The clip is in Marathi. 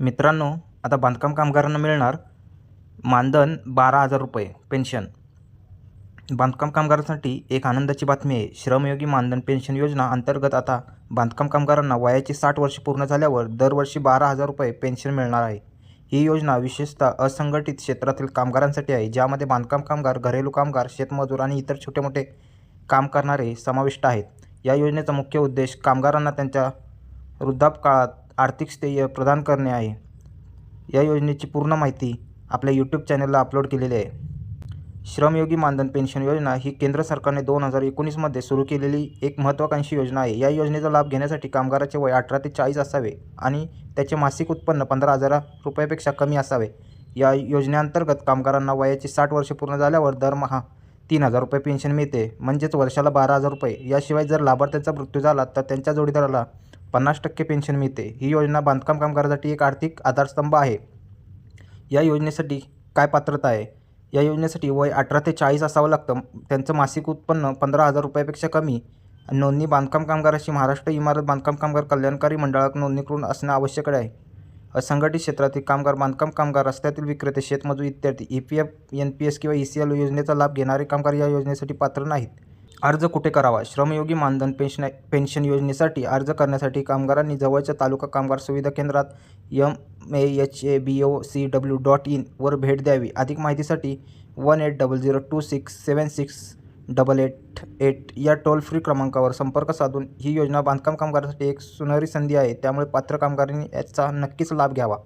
मित्रांनो आता बांधकाम कामगारांना मिळणार मानधन बारा हजार रुपये पेन्शन. बांधकाम कामगारांसाठी एक आनंदाची बातमी आहे. श्रमयोगी मानधन पेन्शन योजना अंतर्गत आता बांधकाम कामगारांना वयाची साठ वर्षे पूर्ण झाल्यावर दरवर्षी बारा हजार रुपये पेन्शन मिळणार आहे. ही योजना विशेषतः असंघटित क्षेत्रातील कामगारांसाठी आहे ज्यामध्ये बांधकाम कामगार घरेलू कामगार शेतमजूर आणि इतर छोटे मोठे काम करणारे समाविष्ट आहेत. या योजनेचा मुख्य उद्देश कामगारांना त्यांच्या वृद्धापकाळात आर्थिक स्थैर्य प्रदान करणे आहे. या योजनेची पूर्ण माहिती आपल्या यूट्यूब चॅनलला अपलोड केलेली आहे. श्रमयोगी मानधन पेन्शन योजना ही केंद्र सरकारने दोन हजार एकोणीसमध्ये सुरू केलेली एक महत्त्वाकांक्षी योजना आहे. या योजनेचा लाभ घेण्यासाठी कामगाराचे वय अठरा ते चाळीस असावे आणि त्याचे मासिक उत्पन्न पंधरा हजार रुपयापेक्षा कमी असावे. या योजनेअंतर्गत कामगारांना वयाची साठ वर्षे पूर्ण झाल्यावर दरमहा तीन हजार रुपये पेन्शन मिळते. म्हणजेच वर्षाला बारा हजार रुपये. याशिवाय जर लाभार्थ्याचा मृत्यू झाला तर त्यांच्या जोडीदाराला पन्नास टक्के पेन्शन मिळते. ही योजना बांधकाम कामगारासाठी एक आर्थिक आधारस्तंभ आहे. या योजनेसाठी काय पात्रता आहे? या योजनेसाठी वय अठरा ते चाळीस असावं लागतं. त्यांचं मासिक उत्पन्न पंधरा हजार रुपयापेक्षा कमी. नोंदणी बांधकाम कामगाराची महाराष्ट्र इमारत बांधकाम कामगार कल्याणकारी मंडळात नोंदणीकृत असणं आवश्यक आहे. असंघटित क्षेत्रातील कामगार बांधकाम कामगार रस्त्यातील विक्रेते शेतमजूर इत्यादी E P F N P S किंवा ई सी एल योजनेचा लाभ घेणारे कामगार या योजनेसाठी पात्र नाहीत. अर्ज कुठे करावा? श्रमयोगी मानधन पेन्शन पेन्शन योजनेसाठी अर्ज करण्यासाठी कामगारांनी जवळच्या तालुका कामगार सुविधा केंद्रात M A H A B O C W dot in वर भेट द्यावी. अधिक माहितीसाठी one eight double zero two six seven six double eight eight या टोल फ्री क्रमांकावर संपर्क साधून ही योजना बांधकाम कामगारांसाठी एक सुनहरी संधी आहे. त्यामुळे पात्र कामगारांनी याचा नक्कीच लाभ घ्यावा.